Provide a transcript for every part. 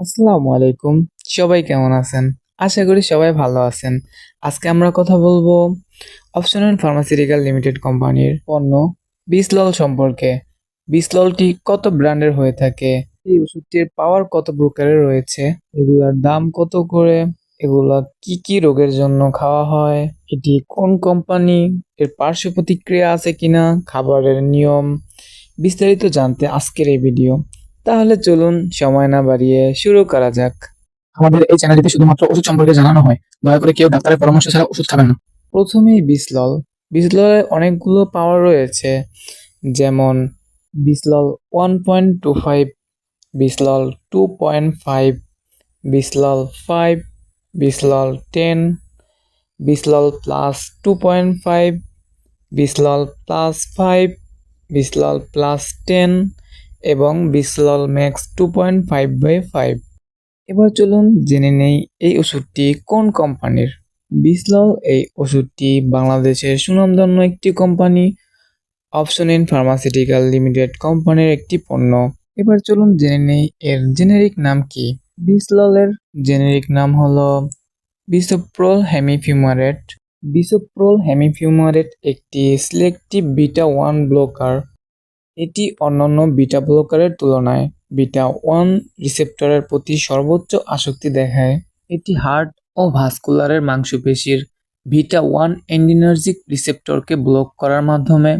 আসসালামু আলাইকুম। সবাই কেমন আছেন? আশা করি সবাই ভালো আছেন। আজকে আমরা কথা বলব অপশনাল ফার্মাসিউটিক্যাল লিমিটেড কোম্পানির পণ্য বিসলল সম্পর্কে। বিসললটি কত ব্র্যান্ডের হয়ে থাকে? এই ওষুধটির পাওয়ার কত প্রকারের রয়েছে? এগুলার দাম কত করে? এগুলা কি কি রোগের জন্য খাওয়া হয়? এটি কোন কোম্পানি? এর পার্শ্ব প্রতিক্রিয়া আছে কিনা? খাবারের নিয়ম বিস্তারিত জানতে আজকের এই ভিডিও তাহলে চলুন সময় না বাড়িয়ে শুরু করা যাক। আমাদের এই চ্যানেলটিতে শুধুমাত্র ওষুধ সম্পর্কে জানানো হয়। দয়া করে কেউ ডাক্তারের পরামর্শ ছাড়া ওষুধ খাবেন না। প্রথমেই বিসলল বিসললের অনেকগুলো পাওয়ার রয়েছে যেমন Bislol one point two five Bislol two point five Bislol five Bislol ten Bislol plus two point five Bislol plus five Bislol plus ten এবং Bislol max two point five by five এবার চলুন জেনে নেই এই ওষুধটি কোন কোম্পানির বিসলল এই ওষুধটি বাংলাদেশের সুনামধন্য একটি company Opsonin pharmaceutical limited কোম্পানির একটি পণ্য। এবার চলুন জেনে নেই এর জেনেরিক নাম কি। বিসললের জেনেরিক নাম হলো বিসোপ্রোল হ্যামিফিউমারেট বিসোপ্রোল হেমিফিউমারেট একটি সিলেক্টিভ বিটা ওয়ান ব্লকার এটি অন্যান্য বিটা ব্লকারের তুলনায় বিটা ওয়ান রিসেপ্টরের প্রতি সর্বোচ্চ আসক্তি দেখায়। এটি হার্ট ও ভাস্কুলারের মাংসপেশির ভিটা ওয়ান এন্ডিনার্জিক রিসেপ্টরকে ব্লক করার মাধ্যমে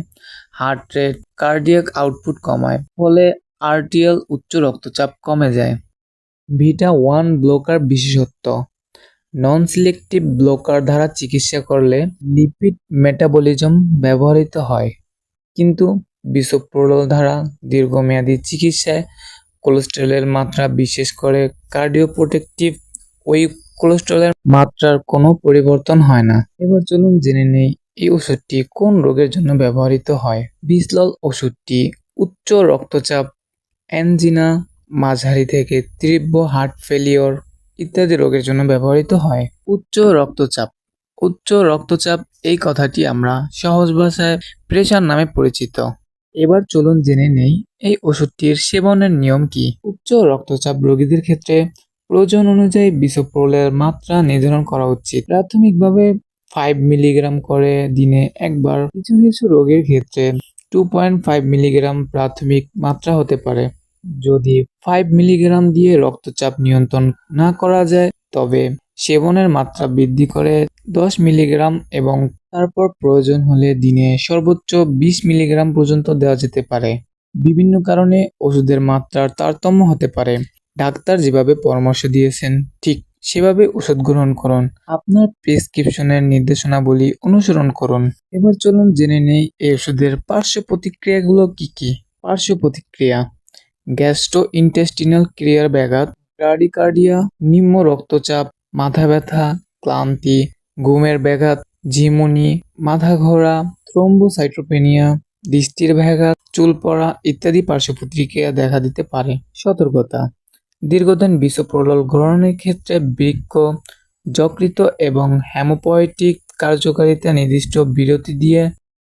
হার্ট রেট, কার্ডিয়াক আউটপুট কমায়, ফলে আরটিএল উচ্চ রক্তচাপ কমে যায়। ভিটা ওয়ান ব্লকার বিশেষত্ব নন সিলেক্টিভ ব্লকার দ্বারা চিকিৎসা করলে লিপিড মেটাবলিজম ব্যবহৃত হয়, কিন্তু বিসোপ্রোল দ্বারা দীর্ঘমেয়াদী চিকিৎসায় কোলেস্টেরলের মাত্রা, বিশেষ করে কার্ডিওপ্রোটেক্টিভ, ওই কোলেস্টেরলের মাত্রার কোনো পরিবর্তন হয় না। এবার চলুন জেনে নেই এই ওষুধটি কোন রোগের জন্য ব্যবহৃত হয়। বিসলল ওষুধটি উচ্চ রক্তচাপ, অ্যানজিনা, মাঝারি থেকে তীব্র হার্ট ফেলিওর ইত্যাদি রোগের জন্য ব্যবহৃত হয়। উচ্চ রক্তচাপ। উচ্চ রক্তচাপ এই কথাটি আমরা সহজ ভাষায় প্রেশার নামে পরিচিত। এবার চলুন জেনে নেই, এই ওষুধটির সেবনের নিয়ম কি? উচ্চ রক্তচাপ রোগীদের ক্ষেত্রে প্রয়োজন অনুযায়ী বিসোপ্রোলের মাত্রা নির্ধারণ করা উচিত। প্রাথমিকভাবে ফাইভ মিলিগ্রাম করে দিনে একবার। কিছু কিছু রোগের ক্ষেত্রে টু পয়েন্ট ফাইভ মিলিগ্রাম প্রাথমিক মাত্রা হতে পারে। যদি ফাইভ মিলিগ্রাম দিয়ে রক্তচাপ নিয়ন্ত্রণ না করা যায়, তবে সেবনের মাত্রা বৃদ্ধি করে দশ মিলিগ্রাম এবং তারপর প্রয়োজন হলে দিনে সর্বোচ্চ বিশ মিলিগ্রাম পর্যন্ত দেওয়া যেতে পারে। বিভিন্ন কারণে ওষুধের মাত্রার তারতম্য হতে পারে। ডাক্তার যেভাবে পরামর্শ দিয়েছেন, ঠিক সেভাবে ওষুধ গ্রহণ করুন। আপনার প্রেসক্রিপশনের নির্দেশনাবলী অনুসরণ করুন। এবার চলুন জেনে নেই এই ওষুধের পার্শ্ব প্রতিক্রিয়াগুলো কি কি? পার্শ্ব প্রতিক্রিয়া গ্যাস্ট্রো ইন্টেস্টিনাল ক্রিয়ার ব্যাঘাত ব্রাডিকার্ডিয়া নিম্ন রক্তচাপ মাথা ব্যথা ক্লান্তি, ঘুমের ব্যাঘাত, ঝিমুনি মাথা ঘোরা থ্রোম্বোসাইট্রোপেনিয়া দৃষ্টির ব্যাঘাত, চুল পড়া ইত্যাদি পার্শ্ব প্রতিক্রিয়া দেখা দিতে পারে। সতর্কতা। দীর্ঘদিন বিশ্বপ্রলল গ্রহণের ক্ষেত্রে বৃক্ষ যকৃত এবং হ্যামোপয়েটিক কার্যকারিতা নির্দিষ্ট বিরতি দিয়ে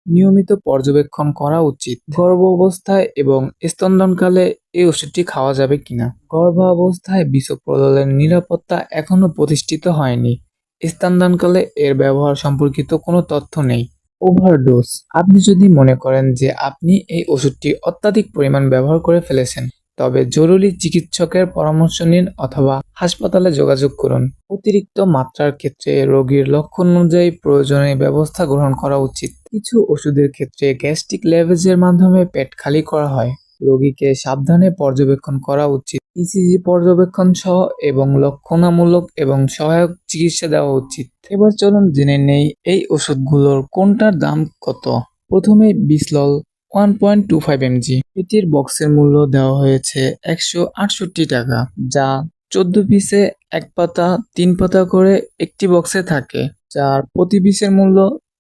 নিয়মিত পর্যবেক্ষণ করা উচিত। গর্ভ অবস্থায় এবং স্তন্দনকালে এই ওষুধটি খাওয়া যাবে কিনা? গর্ভ গর্ভাবস্থায় বিষপ্রদলের নিরাপত্তা এখনও প্রতিষ্ঠিত হয়নি। স্তন্দনকালে এর ব্যবহার সম্পর্কিত কোনো তথ্য নেই। ওভারডোজ। আপনি যদি মনে করেন যে আপনি এই ওষুধটি অত্যাধিক পরিমাণ ব্যবহার করে ফেলেছেন তবে জরুরি চিকিৎসকের পরামর্শ নিন অথবা হাসপাতালে যোগাযোগ করুন। অতিরিক্ত মাত্রার ক্ষেত্রে রোগীর লক্ষণ অনুযায়ী প্রয়োজনীয় ব্যবস্থা গ্রহণ করা উচিত। কিছু ওষুধের ক্ষেত্রে গ্যাস্ট্রিক লেভেজের মাধ্যমে পেট খালি করা হয়। রোগীকে সাবধানে পর্যবেক্ষণ করা উচিত। ইসিজি পর্যবেক্ষণ সহ এবং লক্ষণামূলক এবং সহায়ক চিকিৎসা দেওয়া উচিত। এবার চলুন জেনে নেই এই ওষুধগুলোর কোনটার দাম কত? প্রথমে Bislol one point two five mg এটির বক্সের মূল্য দেওয়া হয়েছে একশো আটষট্টি টাকা, যা চোদ্দ পিসে এক পাতা, তিন পাতা করে একটি বক্সে থাকে, যার প্রতি পিসের মূল্য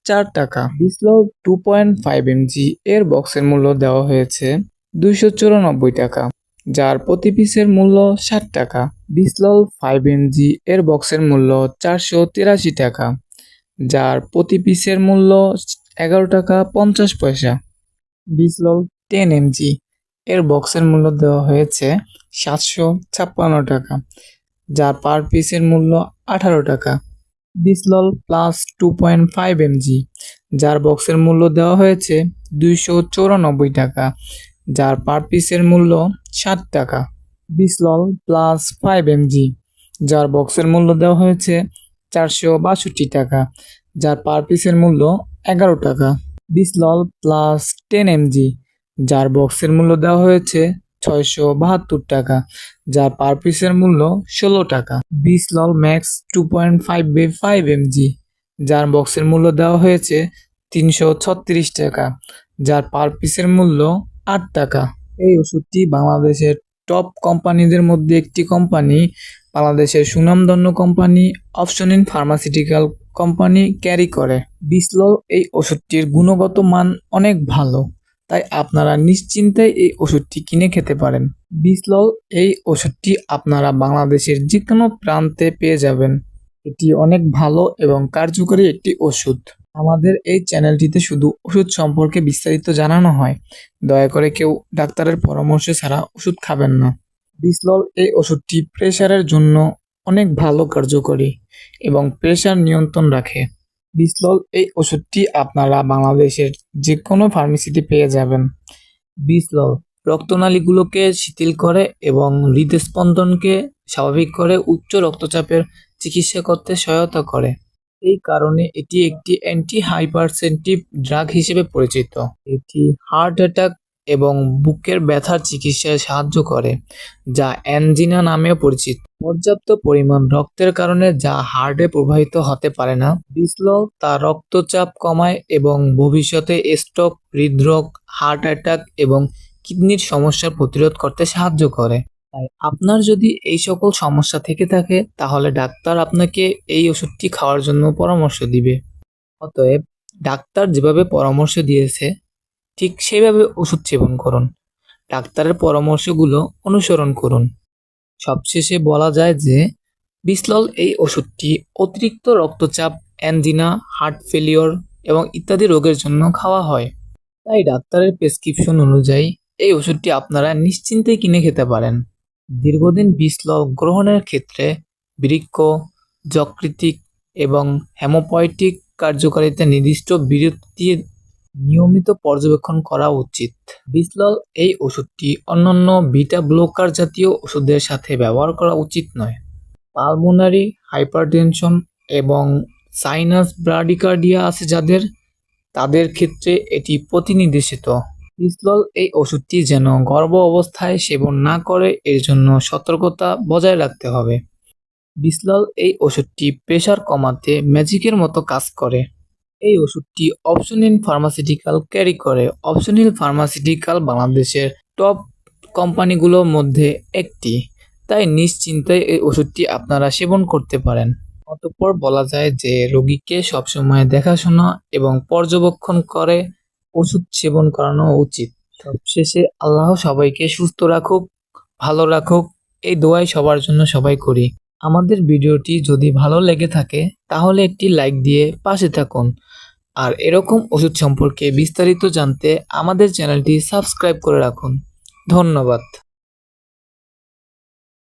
চার টাকা। Bislol two point five mg এর বক্সের মূল্য দেওয়া হয়েছে দুইশো চুরানব্বই টাকা, যার প্রতি পিসের মূল্য ষাট টাকা। বিসলল ফাইভ এমজি এর বক্সের মূল্য চারশো তিরাশি টাকা, যার প্রতি পিসের মূল্য এগারো টাকা পঞ্চাশ পয়সা। Bislol ten mg. এর বক্সের মূল্য দেওয়া হয়েছে সাতশো ছাপ্পান্ন টাকা, যার পার পিসের মূল্য আঠারো টাকা। Bislol plus two point five mg, যার বক্সের মূল্য দেওয়া হয়েছে দুইশো চৌরানব্বই টাকা, যার পার পিসের মূল্য ষাট টাকা। বিসলল প্লাস ফাইভ এমজি, যার বক্সের মূল্য দেওয়া হয়েছে চারশো বাষট্টি টাকা, যার পার পিসের মূল্য এগারো টাকা। বিসলল প্লাস টেন এমজি যার বক্সের মূল্য দেওয়া হয়েছে ছয়শো বাহাত্তর টাকা, যার পার পিসের মূল্য ষোলো টাকা। Bislol max two point five by five mg যার বক্সের মূল্য দেওয়া হয়েছে তিনশো ছত্রিশ টাকা, যার পার পিসের মূল্য আট টাকা। এই ওষুধটি বাংলাদেশের টপ কোম্পানিদের মধ্যে একটি কোম্পানি বাংলাদেশের সুনামধন্য company Opsonin pharmaceutical company carry করে। বিসলল এই ওষুধটির গুণগত মান অনেক ভালো, তাই আপনারা নিশ্চিন্তে এই ওষুধটি কিনে খেতে পারেন। বিসলল এই ওষুধটি আপনারা বাংলাদেশের যে কোনো প্রান্তে পেয়ে যাবেন। এটি অনেক ভালো এবং কার্যকরী একটি ওষুধ। আমাদের এই চ্যানেলটিতে শুধু ওষুধ সম্পর্কে বিস্তারিত জানানো হয়, দয়া করে কেউ ডাক্তারের পরামর্শ ছাড়া ওষুধ খাবেন না। বিসলল এই ওষুধটি প্রেশারের জন্য অনেক ভালো কার্যকরী এবং প্রেশার নিয়ন্ত্রণ রাখে। বিসলল এই ওষুধটি আপনারা বাংলাদেশের যে কোনো ফার্মেসিতে পেয়ে যাবেন। বিসলল রক্তনালীগুলোকে শিথিল করে এবং হৃদস্পন্দনকে স্বাভাবিক করে উচ্চ রক্তচাপের চিকিৎসা করতে সহায়তা করে। এই কারণে এটি একটি অ্যান্টি হাইপারসেন্টিভ ড্রাগ হিসেবে পরিচিত। এটি হার্ট অ্যাটাক এবং বুকের ব্যথার চিকিৎসায় সাহায্য করে, যা অ্যানজিনা নামেও পরিচিত। পর্যাপ্ত পরিমাণ রক্তের কারণে যা হার্টে প্রবাহিত হতে পারে না। বিসলল তা রক্তচাপ কমায় এবং ভবিষ্যতে স্ট্রোক, হৃদরোগ, হার্ট অ্যাটাক এবং কিডনির সমস্যার প্রতিরোধ করতে সাহায্য করে। তাই আপনার যদি এই সকল সমস্যা থেকে থাকে, তাহলে ডাক্তার আপনাকে এই ওষুধটি খাওয়ার জন্য পরামর্শ দিবে। অতএব ডাক্তার যেভাবে পরামর্শ দিয়েছে, ঠিক সেইভাবে ওষুধ সেবন করুন। ডাক্তারের পরামর্শগুলো অনুসরণ করুন। সবশেষে বলা যায় যে বিসলল এই ওষুধটি অতিরিক্ত রক্তচাপ, অ্যানজিনা, হার্ট ফেলিওর এবং ইত্যাদি রোগের জন্য খাওয়া হয়। তাই ডাক্তারের প্রেসক্রিপশন অনুযায়ী এই ওষুধটি আপনারা নিশ্চিন্তে কিনে খেতে পারেন। দীর্ঘদিন বিসলল গ্রহণের ক্ষেত্রে বৃক্ষ যকৃতিক এবং হেমোপয়েটিক কার্যকারিতা নির্দিষ্ট বিরতি নিয়মিত পর্যবেক্ষণ করা উচিত। বিসলল, এই ওষুধটি অন্যান্য বিটা ব্লকার জাতীয় ওষুধের সাথে ব্যবহার করা উচিত নয়। পালমোনারি, হাইপারটেনশন এবং সাইনাস ব্রাডিকার্ডিয়া আছে যাদের, তাদের ক্ষেত্রে এটি প্রতিনির্দেশিত। বিসলল, এই ওষুধটি যেন গর্ভ অবস্থায় সেবন না করে, এর জন্য সতর্কতা বজায় রাখতে হবে। বিসলল, এই ওষুধটি প্রেশার কমাতে ম্যাজিকের মতো কাজ করে। এই ওষুধটি অপশনিল ফার্মাসিউটিক্যাল ক্যারি করে। অপশনিল ফার্মাসিউটিক্যাল বাংলাদেশের টপ কোম্পানিগুলোর মধ্যে একটি। তাই নিশ্চিন্তায় এই ওষুধটি আপনারা সেবন করতে পারেন। অতঃপর বলা যায় যে, রোগীকে সবসময় দেখাশোনা এবং পর্যবেক্ষণ করে ওষুধ সেবন করানো উচিত। সবশেষে আল্লাহ সবাইকে সুস্থ রাখুক, ভালো রাখুক, এই দোয়াই সবার জন্য সবাই করি। আমাদের ভিডিওটি যদি ভালো লেগে থাকে, তাহলে একটি লাইক দিয়ে পাশে থাকুন। আর এরকম ওষুধ সম্পর্কে বিস্তারিত জানতে আমাদের চ্যানেলটি সাবস্ক্রাইব করে রাখুন। ধন্যবাদ।